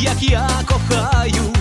як я кохаю.